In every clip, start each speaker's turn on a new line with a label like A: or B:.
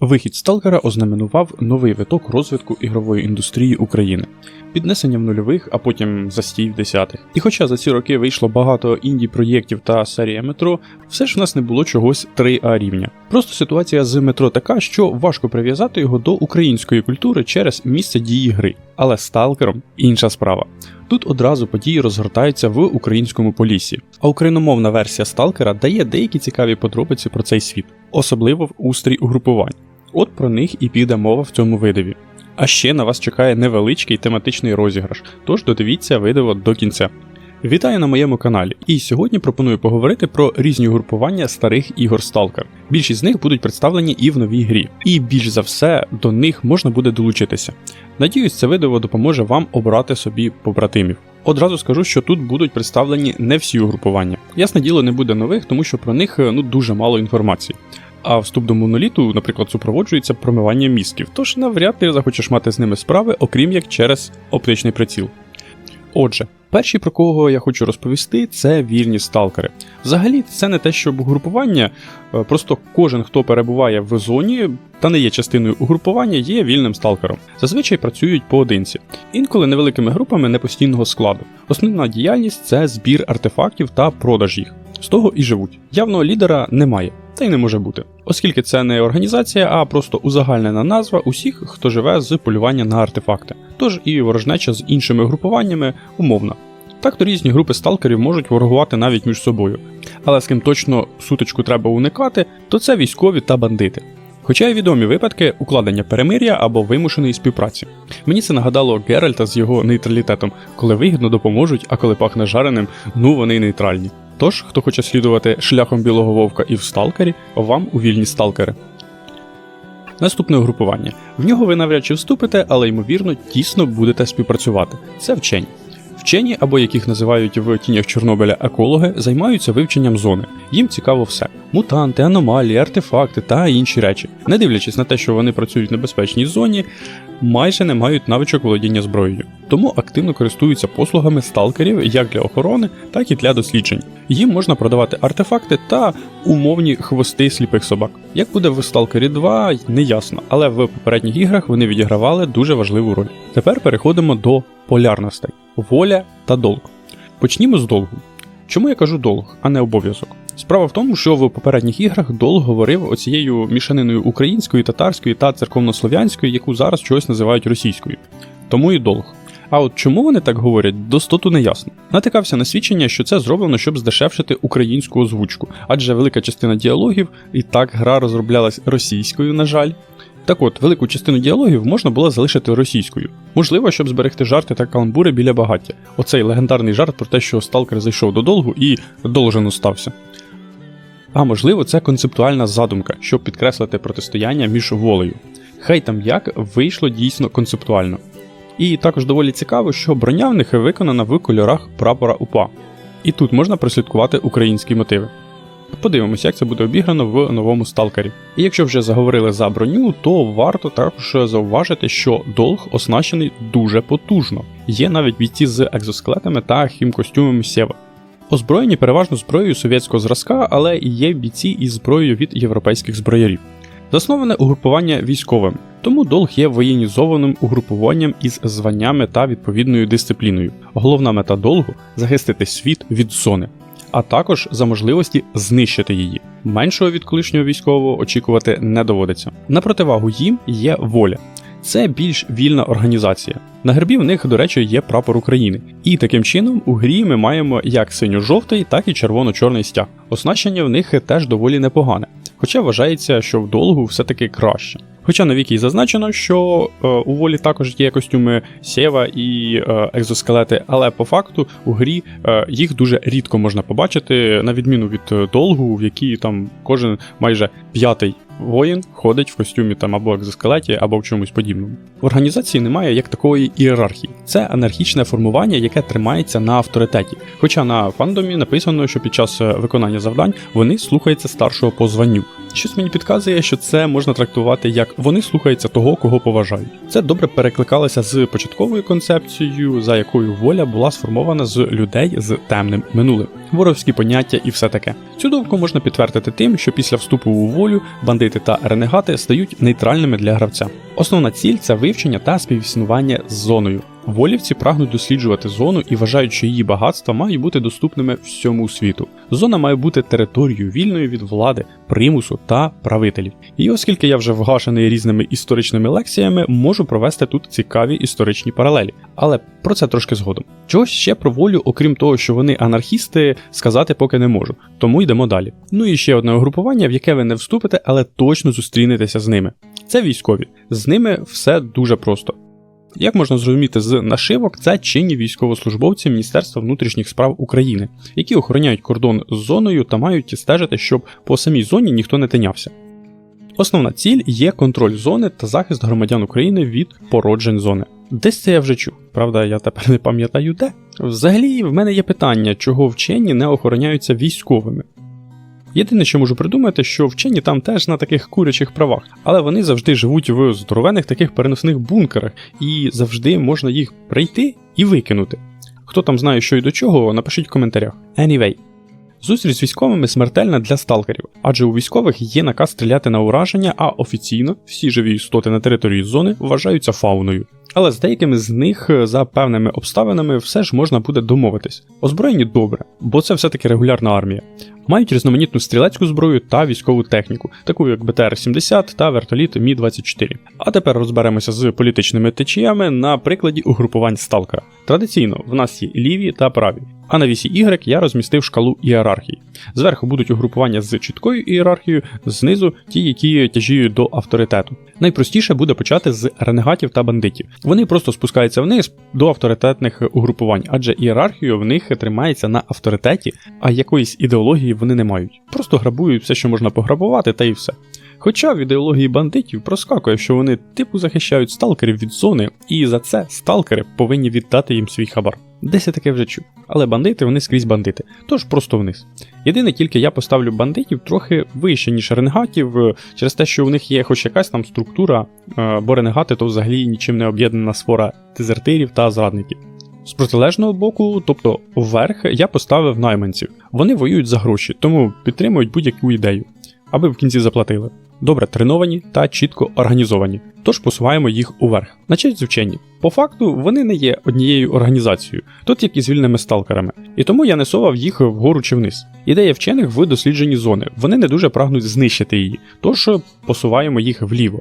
A: Вихід сталкера ознаменував новий виток розвитку ігрової індустрії України, піднесення в нульових, а потім застій в десятих. І хоча за ці роки вийшло багато інді проєктів та серія метро, все ж в нас не було чогось 3А рівня. Просто ситуація з метро така, що важко прив'язати його до української культури через місце дії гри. Але сталкером інша справа. Тут одразу події розгортаються в українському полісі, а україномовна версія сталкера дає деякі цікаві подробиці про цей світ, особливо в устрій угрупувань. От про них і піде мова в цьому видиві. А ще на вас чекає невеличкий тематичний розіграш, тож додивіться видиво до кінця. Вітаю на моєму каналі, і сьогодні пропоную поговорити про різні групування старих ігор Stalker. Більшість з них будуть представлені і в новій грі, і більш за все до них можна буде долучитися. Надіюсь, це видео допоможе вам обрати собі побратимів. Одразу скажу, що тут будуть представлені не всі угрупування. Ясне діло, не буде нових, тому що про них ну дуже мало інформації. А вступ до моноліту, наприклад, супроводжується промиванням мізків, тож навряд ти захочеш мати з ними справи, окрім як через оптичний приціл. Отже, перші про кого я хочу розповісти, це вільні сталкери. Взагалі, це не те, щоб угрупування, е, просто кожен, хто перебуває в зоні та не є частиною угрупування, є вільним сталкером. Зазвичай працюють поодинці, інколи невеликими групами непостійного складу. Основна діяльність це збір артефактів та продаж їх. З того і живуть. Явного лідера немає, та й не може бути, оскільки це не організація, а просто узагальнена назва усіх, хто живе з полювання на артефакти. Тож і ворожнеча з іншими групуваннями умовна. Так то різні групи сталкерів можуть ворогувати навіть між собою. Але з ким точно сутичку треба уникати, то це військові та бандити. Хоча й відомі випадки укладення перемир'я або вимушеної співпраці. Мені це нагадало Геральта з його нейтралітетом, коли вигідно допоможуть, а коли пахне жареним, ну вони нейтральні. Тож, хто хоче слідувати шляхом білого вовка і в сталкері, вам у вільні сталкери. Наступне угрупування. В нього ви навряд чи вступите, але ймовірно тісно будете співпрацювати. Це вчені. Вчені, або яких називають в тінях Чорнобиля екологи, займаються вивченням зони. Їм цікаво все: мутанти, аномалії, артефакти та інші речі. Не дивлячись на те, що вони працюють в небезпечній зоні, майже не мають навичок володіння зброєю, тому активно користуються послугами сталкерів як для охорони, так і для досліджень. Їм можна продавати артефакти та умовні хвости сліпих собак. Як буде в Stalker 2, не ясно, але в попередніх іграх вони відігравали дуже важливу роль. Тепер переходимо до полярностей: воля та долг. Почнімо з долгу. Чому я кажу долг, а не обов'язок? Справа в тому, що в попередніх іграх Дол говорив оцією мішаниною української, татарської та церковнослов'янської, яку зараз чогось називають російською. Тому і долг. А от чому вони так говорять, достоту не ясно. Натикався на свідчення, що це зроблено, щоб здешевшити українську озвучку, адже велика частина діалогів і так гра розроблялась російською, на жаль. Так от, велику частину діалогів можна було залишити російською. Можливо, щоб зберегти жарти та каламбури біля багаття. Оцей легендарний жарт про те, що сталкер зайшов до долгу і должен остався. А можливо, це концептуальна задумка, щоб підкреслити протистояння між волею. Хай там як вийшло дійсно концептуально. І також доволі цікаво, що броня в них виконана в кольорах прапора УПА. І тут можна прослідкувати українські мотиви. Подивимося, як це буде обіграно в новому сталкері. І якщо вже заговорили за броню, то варто також зауважити, що долг оснащений дуже потужно. Є навіть бійці з екзоскелетами та хімкостюмами Сєва. Озброєні переважно зброєю совєтського зразка, але є бійці із зброєю від європейських зброярів. Засноване угрупування військовим, тому долг є воєнізованим угрупуванням із званнями та відповідною дисципліною. Головна мета долгу захистити світ від зони, а також за можливості знищити її. Меншого від колишнього військового очікувати не доводиться. На противагу їм є воля. Це більш вільна організація. На гербі в них, до речі, є прапор України. І таким чином у грі ми маємо як синьо-жовтий, так і червоно-чорний стяг. Оснащення в них теж доволі непогане, хоча вважається, що в долгу все-таки краще. Хоча на вікі зазначено, що е, у волі також є костюми Сєва і е, екзоскелети, але по факту у грі е, їх дуже рідко можна побачити, на відміну від е, долгу, в якій там кожен майже п'ятий воїн ходить в костюмі там або екзоскелеті, або в чомусь подібному. В організації немає як такої ієрархії. Це анархічне формування, яке тримається на авторитеті. Хоча на фандомі написано, що під час е, виконання завдань вони слухаються старшого по званню. Щось мені підказує, що це можна трактувати як вони слухаються того, кого поважають. Це добре перекликалося з початковою концепцією, за якою воля була сформована з людей з темним минулим, воровські поняття і все таке. Цю думку можна підтвердити тим, що після вступу у волю бандити та ренегати стають нейтральними для гравця. Основна ціль це вивчення та співіснування з зоною. Волівці прагнуть досліджувати зону і вважають, що її багатства мають бути доступними всьому світу. Зона має бути територією вільною від влади, примусу та правителів. І оскільки я вже вгашений різними історичними лекціями, можу провести тут цікаві історичні паралелі. Але про це трошки згодом. Чогось ще про волю, окрім того, що вони анархісти, сказати поки не можу. Тому йдемо далі. Ну і ще одне угрупування, в яке ви не вступите, але точно зустрінетеся з ними. Це військові. З ними все дуже просто. Як можна зрозуміти з нашивок, це чинні військовослужбовці Міністерства внутрішніх справ України, які охороняють кордон з зоною та мають стежити, щоб по самій зоні ніхто не тинявся. Основна ціль є контроль зони та захист громадян України від породжень зони. Десь це я вже чув, правда, я тепер не пам'ятаю де. Взагалі, в мене є питання, чого вчені не охороняються військовими. Єдине, що можу придумати, що вчені там теж на таких курячих правах, але вони завжди живуть в здоровених таких переносних бункерах, і завжди можна їх прийти і викинути. Хто там знає, що і до чого, напишіть в коментарях. Anyway. Зустріч з військовими смертельна для сталкерів, адже у військових є наказ стріляти на ураження, а офіційно всі живі істоти на території зони вважаються фауною. Але з деякими з них за певними обставинами все ж можна буде домовитись. Озброєні добре, бо це все-таки регулярна армія. Мають різноманітну стрілецьку зброю та військову техніку, таку як БТР-70 та вертоліт Мі-24. А тепер розберемося з політичними течіями на прикладі угрупувань сталкера. Традиційно в нас є ліві та праві. А на вісі Y я розмістив шкалу ієрархії. Зверху будуть угрупування з чіткою ієрархією, знизу ті, які тяжіють до авторитету. Найпростіше буде почати з ренегатів та бандитів. Вони просто спускаються вниз до авторитетних угрупувань, адже ієрархію в них тримається на авторитеті, а якоїсь ідеології вони не мають. Просто грабують все, що можна пограбувати, та і все. Хоча в ідеології бандитів проскакує, що вони типу захищають сталкерів від зони, і за це сталкери повинні віддати їм свій хабар. Десь я таке вже чув. Але бандити вони скрізь бандити, тож просто вниз. Єдине тільки я поставлю бандитів трохи вище, ніж ренегатів, е, через те, що у них є хоч якась там структура, е, бо ренегати то взагалі нічим не об'єднана сфора дезертирів та зрадників. З протилежного боку, тобто вверх, я поставив найманців. Вони воюють за гроші, тому підтримують будь-яку ідею, аби в кінці заплатили. Добре треновані та чітко організовані, тож посуваємо їх уверх. На честь вчені. По факту вони не є однією організацією, тут як і з вільними сталкерами, і тому я не совав їх вгору чи вниз. Ідея вчених в дослідженні зони, вони не дуже прагнуть знищити її, тож посуваємо їх вліво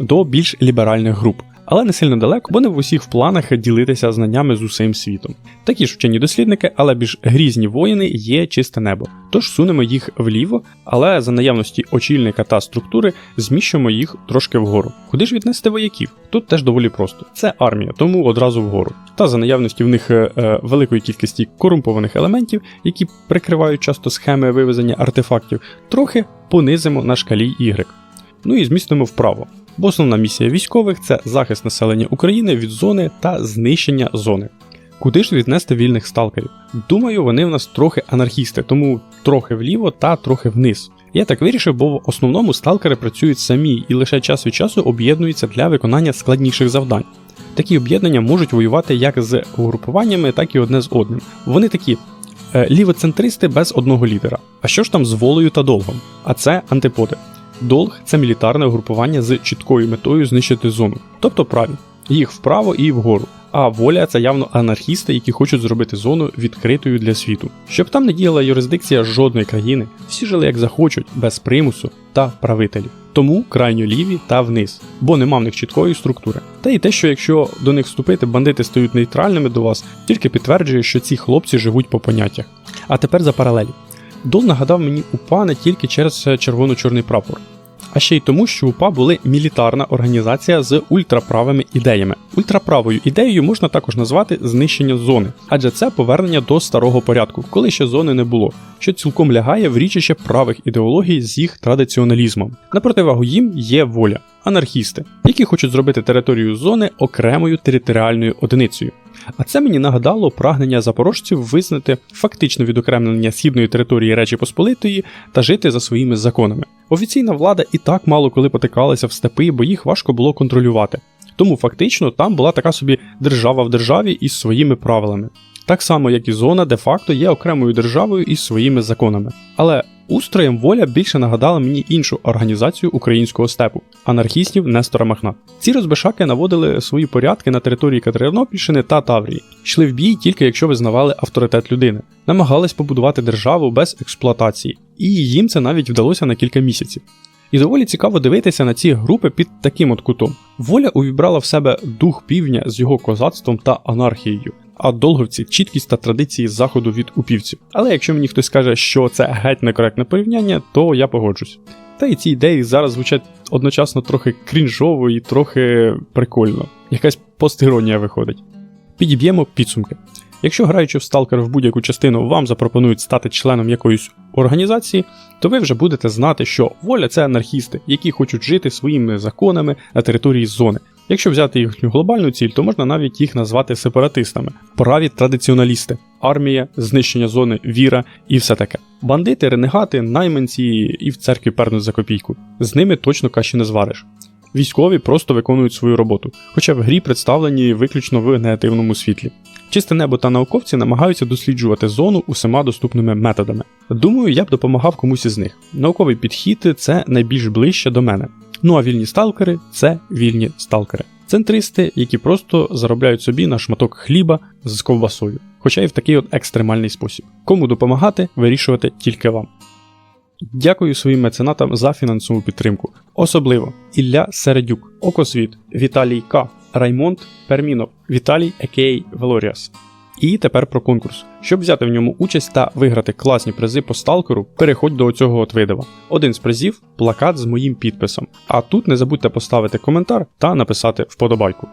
A: до більш ліберальних груп але не сильно далеко, бо не в усіх планах ділитися знаннями з усім світом. Такі ж вчені дослідники, але більш грізні воїни є чисте небо. Тож сунемо їх вліво, але за наявності очільника та структури зміщуємо їх трошки вгору. Куди ж віднести вояків? Тут теж доволі просто. Це армія, тому одразу вгору. Та за наявності в них е, е великої кількості корумпованих елементів, які прикривають часто схеми вивезення артефактів, трохи понизимо на шкалі Y. Ну і змістимо вправо бо основна місія військових це захист населення України від зони та знищення зони. Куди ж віднести вільних сталкерів? Думаю, вони в нас трохи анархісти, тому трохи вліво та трохи вниз. Я так вирішив, бо в основному сталкери працюють самі і лише час від часу об'єднуються для виконання складніших завдань. Такі об'єднання можуть воювати як з угрупуваннями, так і одне з одним. Вони такі е, лівоцентристи без одного лідера. А що ж там з волею та долгом? А це антиподи. Долг це мілітарне угрупування з чіткою метою знищити зону, тобто праві, їх вправо і вгору. А воля це явно анархісти, які хочуть зробити зону відкритою для світу. Щоб там не діяла юрисдикція жодної країни, всі жили як захочуть, без примусу та правителів. Тому крайньо ліві та вниз, бо нема в них чіткої структури. Та й те, що якщо до них вступити, бандити стають нейтральними до вас, тільки підтверджує, що ці хлопці живуть по поняттях. А тепер за паралелі. Дол нагадав мені УПА не тільки через червоно-чорний прапор, а ще й тому, що УПА були мілітарна організація з ультраправими ідеями. Ультраправою ідеєю можна також назвати знищення зони, адже це повернення до старого порядку, коли ще зони не було, що цілком лягає в річище правих ідеологій з їх традиціоналізмом. На противагу їм є воля, анархісти, які хочуть зробити територію зони окремою територіальною одиницею. А це мені нагадало прагнення запорожців визнати фактично відокремлення східної території Речі Посполитої та жити за своїми законами. Офіційна влада і так мало коли потикалася в степи, бо їх важко було контролювати. Тому фактично там була така собі держава в державі із своїми правилами. Так само, як і зона де-факто є окремою державою із своїми законами. Але устроєм воля більше нагадала мені іншу організацію українського степу анархістів Нестора Махна. Ці розбишаки наводили свої порядки на території Катеринопільщини та Таврії, йшли в бій тільки якщо визнавали авторитет людини, намагались побудувати державу без експлуатації, і їм це навіть вдалося на кілька місяців. І доволі цікаво дивитися на ці групи під таким от кутом. Воля увібрала в себе дух півдня з його козацтвом та анархією, а долговці чіткість та традиції заходу від упівців. Але якщо мені хтось скаже, що це геть некоректне порівняння, то я погоджусь. Та й ці ідеї зараз звучать одночасно трохи крінжово і трохи прикольно. Якась постіронія виходить. Підіб'ємо підсумки. Якщо граючи в сталкер в будь-яку частину вам запропонують стати членом якоїсь організації, то ви вже будете знати, що воля це анархісти, які хочуть жити своїми законами на території зони. Якщо взяти їхню глобальну ціль, то можна навіть їх назвати сепаратистами, праві традиціоналісти, армія, знищення зони, віра і все таке. Бандити, ренегати, найманці і в церкві пернуть за копійку. З ними точно каші не звариш. Військові просто виконують свою роботу, хоча в грі представлені виключно в негативному світлі. Чисте небо та науковці намагаються досліджувати зону усіма доступними методами. Думаю, я б допомагав комусь із них. Науковий підхід це найбільш ближче до мене. Ну а вільні сталкери це вільні сталкери. Центристи, які просто заробляють собі на шматок хліба з ковбасою, хоча й в такий от екстремальний спосіб. Кому допомагати, вирішувати тільки вам. Дякую своїм меценатам за фінансову підтримку. Особливо Ілля Середюк, Окосвіт, Віталій К, Раймонд Пермінов, Віталій Екей Велоріас. І тепер про конкурс. Щоб взяти в ньому участь та виграти класні призи по сталкеру, переходь до цього от видива. Один з призів плакат з моїм підписом. А тут не забудьте поставити коментар та написати вподобайку.